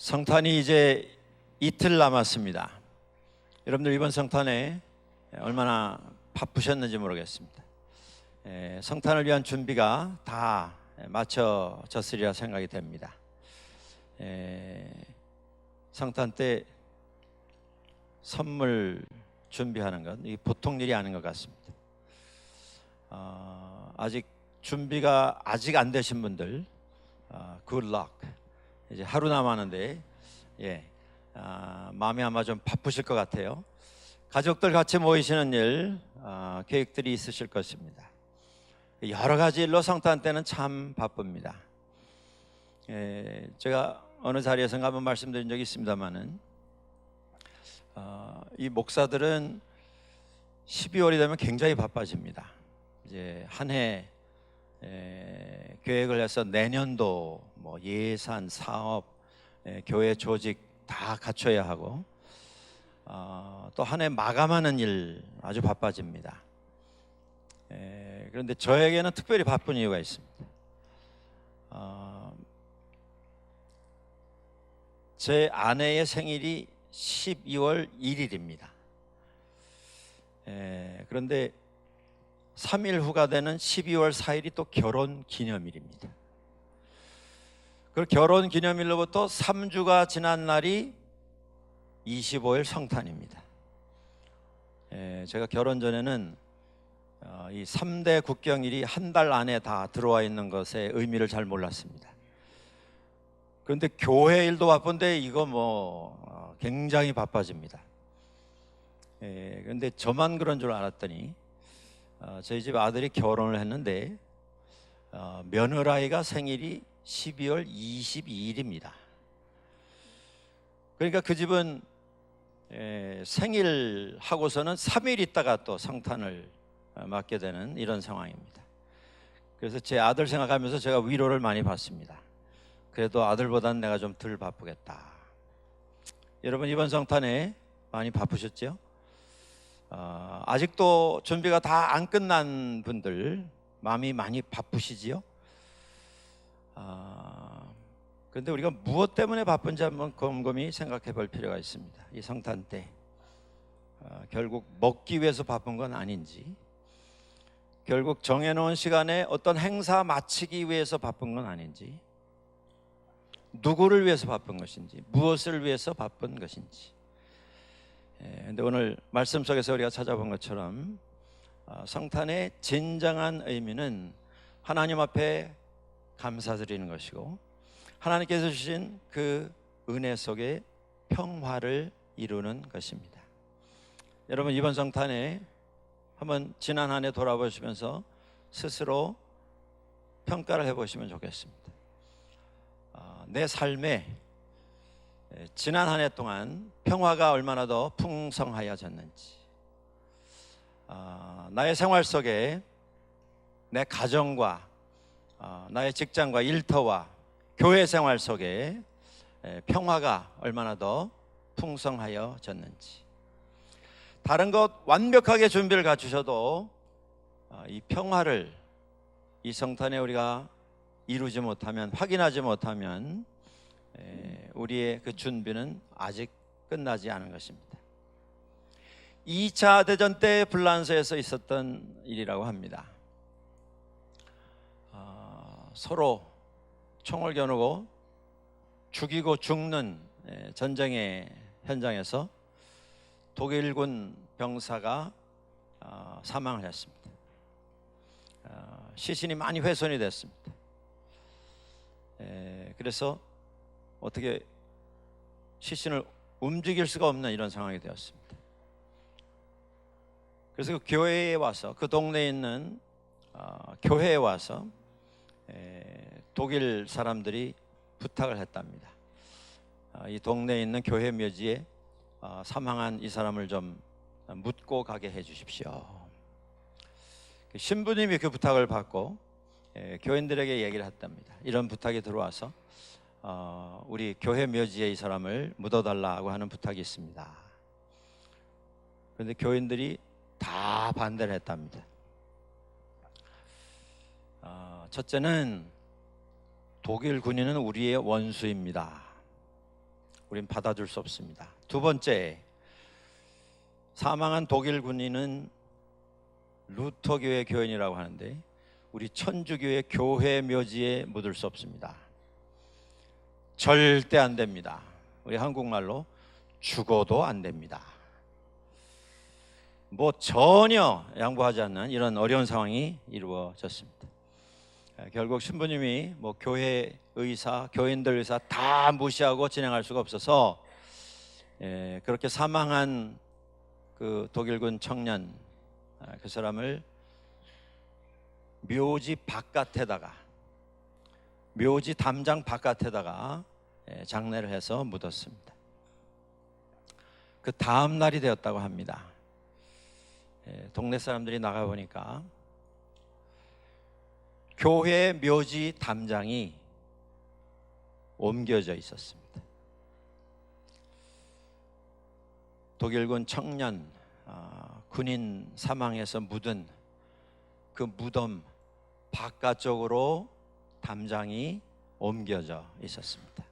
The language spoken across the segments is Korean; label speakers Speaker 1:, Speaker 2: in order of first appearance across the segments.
Speaker 1: 성탄이 이제 이틀 남았습니다. 여러분들 이번 성탄에 얼마나 바쁘셨는지 모르겠습니다. 에, 성탄을 위한 준비가 다 마쳐졌으리라 생각이 됩니다. 에, 성탄 때 선물 준비하는 건이 보통 일이 아닌 것 같습니다. 어, 아직 준비가 아직 안 되신 분들, 어, good luck. 이제 하루 남았는데, 예, 아, 마음이 아마 좀 바쁘실 것 같아요. 가족들 같이 모이시는 일 아, 계획들이 있으실 것입니다. 여러 가지 일로 성탄 때는 참 바쁩니다. 예, 제가 어느 자리에서 한번 말씀드린 적이 있습니다만은 어, 이 목사들은 12월이 되면 굉장히 바빠집니다. 이제 한해 계획을 해서 내년도 뭐 예산, 사업, 에, 교회 조직 다 갖춰야 하고 어, 또 한 해 마감하는 일 아주 바빠집니다. 에, 그런데 저에게는 특별히 바쁜 이유가 있습니다. 어, 제 아내의 생일이 12월 1일입니다. 에, 그런데 3일 후가 되는 12월 4일이 또 결혼 기념일입니다. 그 결혼 기념일로부터 3주가 지난 날이 25일 성탄입니다. 에, 제가 결혼 전에는 어, 이 3대 국경일이 한 달 안에 다 들어와 있는 것의 의미를 잘 몰랐습니다. 그런데 교회 일도 바쁜데 이거 뭐 어, 굉장히 바빠집니다. 예, 그런데 저만 그런 줄 알았더니 어, 저희 집 아들이 결혼을 했는데 어, 며느라이가 생일이 12월 22일입니다. 그러니까 그 집은 에, 생일 하고서는 3일 있다가 또 성탄을 어, 맞게 되는 이런 상황입니다. 그래서 제 아들 생각하면서 제가 위로를 많이 받습니다. 그래도 아들보다는 내가 좀 덜 바쁘겠다. 여러분 이번 성탄에 많이 바쁘셨죠? 어, 아직도 준비가 다 안 끝난 분들 마음이 많이 바쁘시지요? 아, 그런데 우리가 무엇 때문에 바쁜지 한번 곰곰이 생각해 볼 필요가 있습니다. 이 성탄 때 아, 결국 먹기 위해서 바쁜 건 아닌지, 결국 정해놓은 시간에 어떤 행사 마치기 위해서 바쁜 건 아닌지, 누구를 위해서 바쁜 것인지, 무엇을 위해서 바쁜 것인지. 그런데 오늘 말씀 속에서 우리가 찾아본 것처럼 아, 성탄의 진정한 의미는 하나님 앞에 감사드리는 것이고 하나님께서 주신 그 은혜 속에 평화를 이루는 것입니다. 여러분 이번 성탄에 한번 지난 한 해 돌아보시면서 스스로 평가를 해보시면 좋겠습니다. 어, 내 삶에 지난 한 해 동안 평화가 얼마나 더 풍성하여졌는지, 어, 나의 생활 속에 내 가정과 어, 나의 직장과 일터와 교회 생활 속에 에, 평화가 얼마나 더 풍성하여졌는지 다른 것 완벽하게 준비를 갖추셔도 어, 이 평화를 이 성탄에 우리가 이루지 못하면 확인하지 못하면 에, 우리의 그 준비는 아직 끝나지 않은 것입니다. 2차 대전 때 불란서에서 있었던 일이라고 합니다. 어, 서로 총을 겨누고 죽이고 죽는 예, 전쟁의 현장에서 독일군 병사가 어, 사망을 했습니다. 어, 시신이 많이 훼손이 됐습니다. 에, 그래서 어떻게 시신을 움직일 수가 없는 이런 상황이 되었습니다. 그래서 그 교회에 와서 그 동네에 있는 어, 교회에 와서 에, 독일 사람들이 부탁을 했답니다. 어, 이 동네에 있는 교회 묘지에 어, 사망한 이 사람을 좀 묻고 가게 해주십시오. 그 신부님이 그 부탁을 받고 에, 교인들에게 얘기를 했답니다. 이런 부탁이 들어와서 어, 우리 교회 묘지에 이 사람을 묻어달라고 하는 부탁이 있습니다. 그런데 교인들이 다 반대를 했답니다. 어, 첫째는 독일 군인은 우리의 원수입니다. 우린 받아줄 수 없습니다. 두 번째, 사망한 독일 군인은 루터교회 교인이라고 하는데 우리 천주교회 교회 묘지에 묻을 수 없습니다. 절대 안 됩니다. 우리 한국말로 죽어도 안 됩니다. 뭐 전혀 양보하지 않는 이런 어려운 상황이 이루어졌습니다. 에, 결국 신부님이 뭐 교회 의사, 교인들 의사 다 무시하고 진행할 수가 없어서 에, 그렇게 사망한 그 독일군 청년 아, 그 사람을 묘지 바깥에다가 묘지 담장 바깥에다가 에, 장례를 해서 묻었습니다. 그 다음 날이 되었다고 합니다. 에, 동네 사람들이 나가 보니까 교회 묘지 담장이 옮겨져 있었습니다. 독일군 청년 아, 군인 사망해서 묻은 그 무덤 바깥쪽으로 담장이 옮겨져 있었습니다.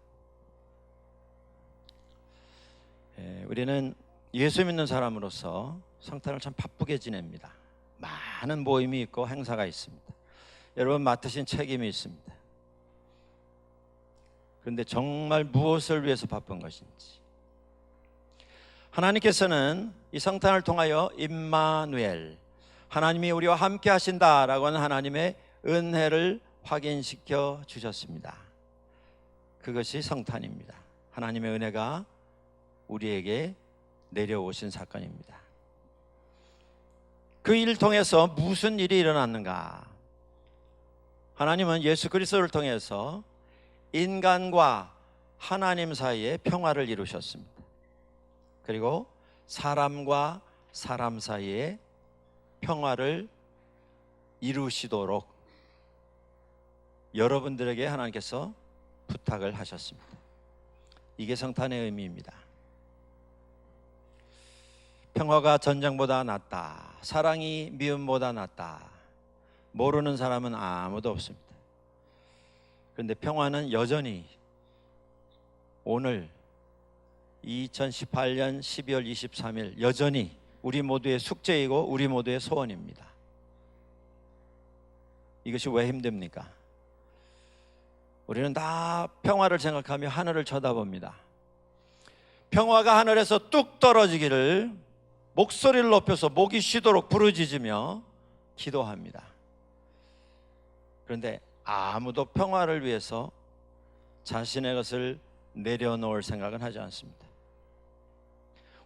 Speaker 1: 예, 우리는 예수 믿는 사람으로서 성탄을 참 바쁘게 지냅니다. 많은 모임이 있고 행사가 있습니다. 여러분 맡으신 책임이 있습니다. 그런데 정말 무엇을 위해서 바쁜 것인지 하나님께서는 이 성탄을 통하여 임마누엘 하나님이 우리와 함께 하신다라고 하는 하나님의 은혜를 확인시켜 주셨습니다. 그것이 성탄입니다. 하나님의 은혜가 우리에게 내려오신 사건입니다. 그 일을 통해서 무슨 일이 일어났는가? 하나님은 예수 그리스도를 통해서 인간과 하나님 사이에 평화를 이루셨습니다. 그리고 사람과 사람 사이에 평화를 이루시도록 여러분들에게 하나님께서 부탁을 하셨습니다. 이게 성탄의 의미입니다. 평화가 전쟁보다 낫다. 사랑이 미움보다 낫다. 모르는 사람은 아무도 없습니다. 그런데 평화는 여전히 오늘 2018년 12월 23일 여전히 우리 모두의 숙제이고 우리 모두의 소원입니다. 이것이 왜 힘듭니까? 우리는 다 평화를 생각하며 하늘을 쳐다봅니다. 평화가 하늘에서 뚝 떨어지기를 목소리를 높여서 목이 쉬도록 부르짖으며 기도합니다. 그런데 아무도 평화를 위해서 자신의 것을 내려놓을 생각은 하지 않습니다.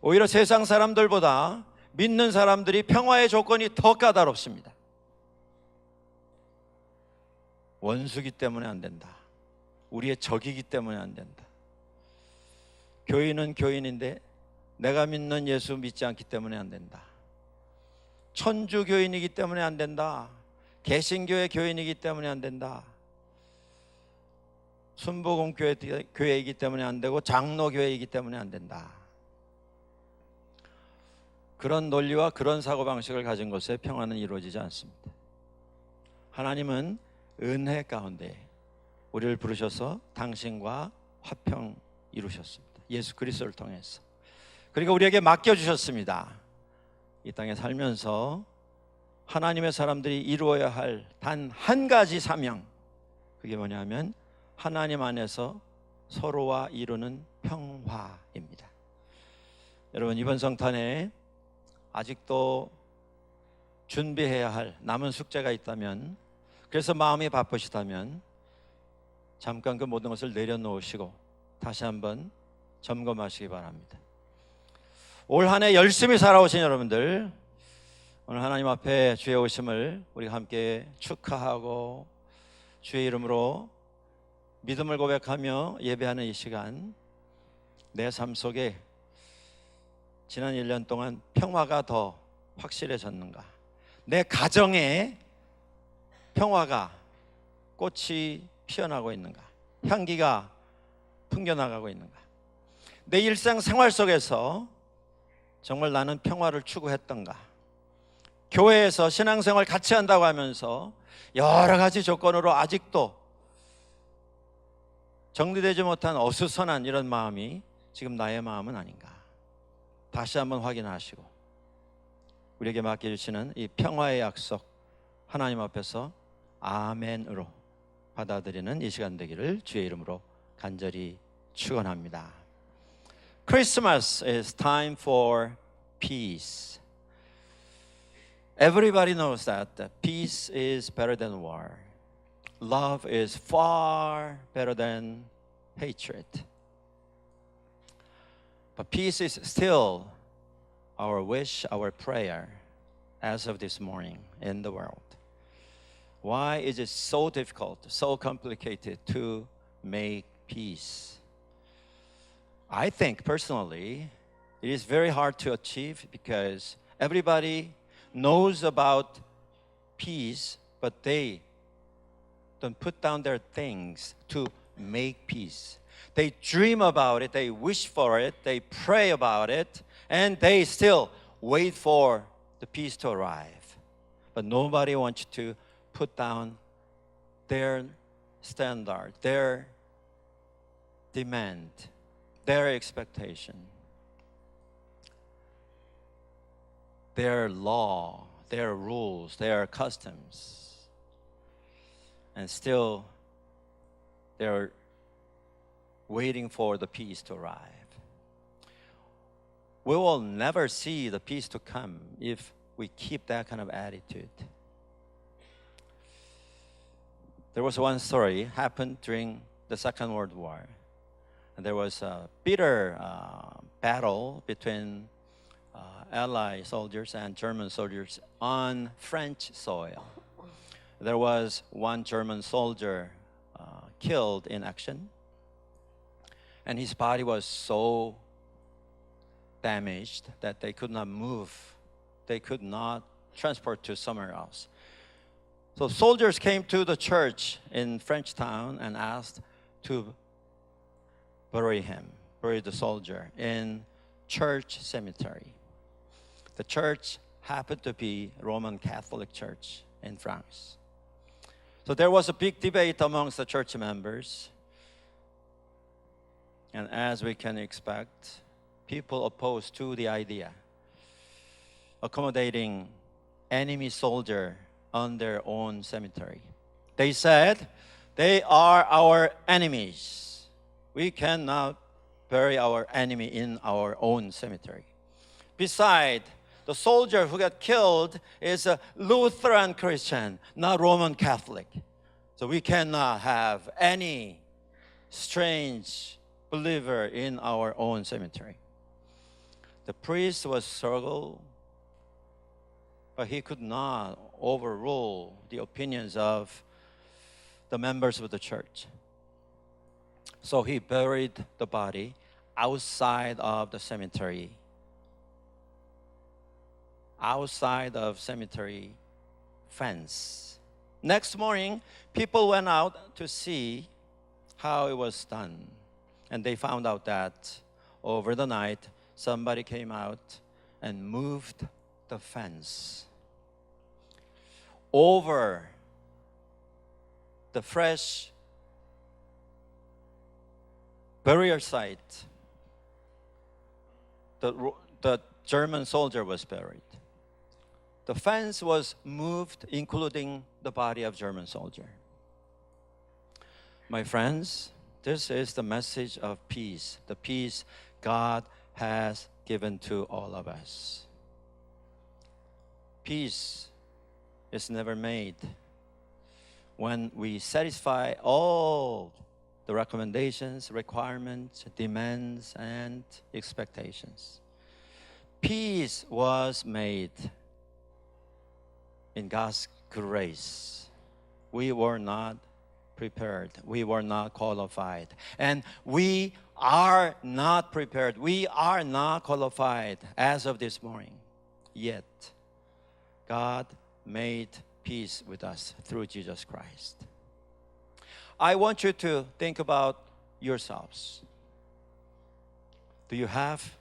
Speaker 1: 오히려 세상 사람들보다 믿는 사람들이 평화의 조건이 더 까다롭습니다. 원수기 때문에 안 된다. 우리의 적이기 때문에 안 된다. 교인은 교인인데 내가 믿는 예수 믿지 않기 때문에 안 된다. 천주 교인이기 때문에 안 된다. 개신교의 교인이기 때문에 안 된다. 순복음 교회 교회이기 때문에 안 되고 장로 교회이기 때문에 안 된다. 그런 논리와 그런 사고 방식을 가진 것에 평화는 이루어지지 않습니다. 하나님은 은혜 가운데 우리를 부르셔서 당신과 화평 이루셨습니다. 예수 그리스도를 통해서. 그리고 우리에게 맡겨 주셨습니다. 이 땅에 살면서 하나님의 사람들이 이루어야 할 단 한 가지 사명. 그게 뭐냐면 하나님 안에서 서로와 이루는 평화입니다. 여러분 이번 성탄에 아직도 준비해야 할 남은 숙제가 있다면 그래서 마음이 바쁘시다면 잠깐 그 모든 것을 내려놓으시고 다시 한번 점검하시기 바랍니다. 올 한 해 열심히 살아오신 여러분들 오늘 하나님 앞에 주의 오심을 우리가 함께 축하하고 주의 이름으로 믿음을 고백하며 예배하는 이 시간 내 삶 속에 지난 1년 동안 평화가 더 확실해졌는가? 내 가정에 평화가 꽃이 피어나고 있는가? 향기가 풍겨나가고 있는가? 내 일상 생활 속에서 정말 나는 평화를 추구했던가? 교회에서 신앙생활 같이 한다고 하면서 여러 가지 조건으로 아직도 정리되지 못한 어수선한 이런 마음이 지금 나의 마음은 아닌가? 다시 한번 확인하시고 우리에게 맡겨주시는 이 평화의 약속 하나님 앞에서 아멘으로 받아들이는 이 시간 되기를 주의 이름으로 간절히 축원합니다. Christmas is time for peace. Everybody knows that peace is better than war. Love is far better than hatred. But peace is still our wish, our prayer as of this morning in the world. Why is it so difficult, so complicated to make peace? I think personally, it is very hard to achieve because everybody knows about peace, but they don't put down their things to make peace. They dream about it, they wish for it, they pray about it, and they still wait for the peace to arrive. But nobody wants to put down their standard, their demand, their expectation, their law, their rules, their customs. And still, they're waiting for the peace to arrive. We will never see the peace to come if we keep that kind of attitude. There was one story happened during the Second World War. And there was a bitter uh, battle between uh, Allied soldiers and German soldiers on French soil. There was one German soldier uh, killed in action, and his body was so damaged that they could not move. They could not transport to somewhere else. So soldiers came to the church in French town and asked to bury him, bury the soldier in church cemetery. The church happened to be Roman Catholic Church in France. So there was a big debate amongst the church members. And as we can expect, people opposed to the idea accommodating enemy soldier on their own cemetery. They said they are our enemies. We cannot bury our enemy in our own cemetery. Besides, the soldier who got killed is a Lutheran Christian, not Roman Catholic. So we cannot have any strange believer in our own cemetery. The priest was struggle, but he could not overrule the opinions of the members of the church. So he buried the body outside of the cemetery. Outside of cemetery fence. Next morning, people went out to see how it was done. And they found out that over the night, somebody came out and moved the fence over the fresh burial site. The, the German soldier was buried. The fence was moved, including the body of German soldier. My friends, this is the message of peace, the peace God has given to all of us. Peace is never made when we satisfy all the recommendations, requirements, demands, and expectations. Peace was made in God's grace. We were not prepared. We were not qualified. And we are not prepared. We are not qualified as of this morning. Yet, God made peace with us through Jesus Christ. I want you to think about yourselves. Do you have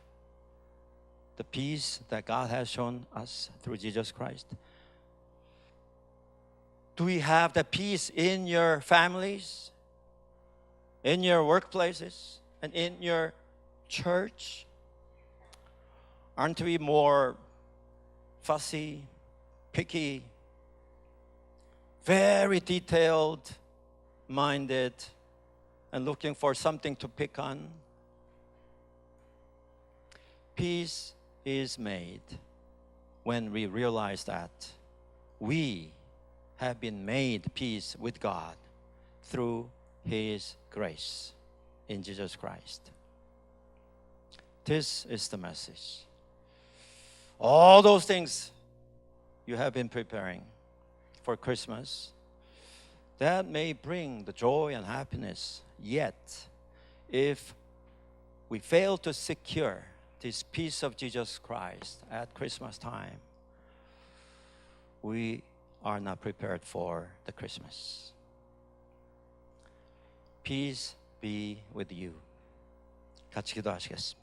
Speaker 1: the peace that God has shown us through Jesus Christ? Do we have the peace in your families, in your workplaces, and in your church? Aren't we more fussy, picky, very detailed minded, and looking for something to pick on? Peace is made when we realize that we have been made peace with God through His grace in Jesus Christ. This is the message. All those things you have been preparing for Christmas that may bring the joy and happiness. Yet, if we fail to secure this peace of Jesus Christ at Christmas time, we are not prepared for the Christmas. Peace be with you. 같이 기도하시겠습니다.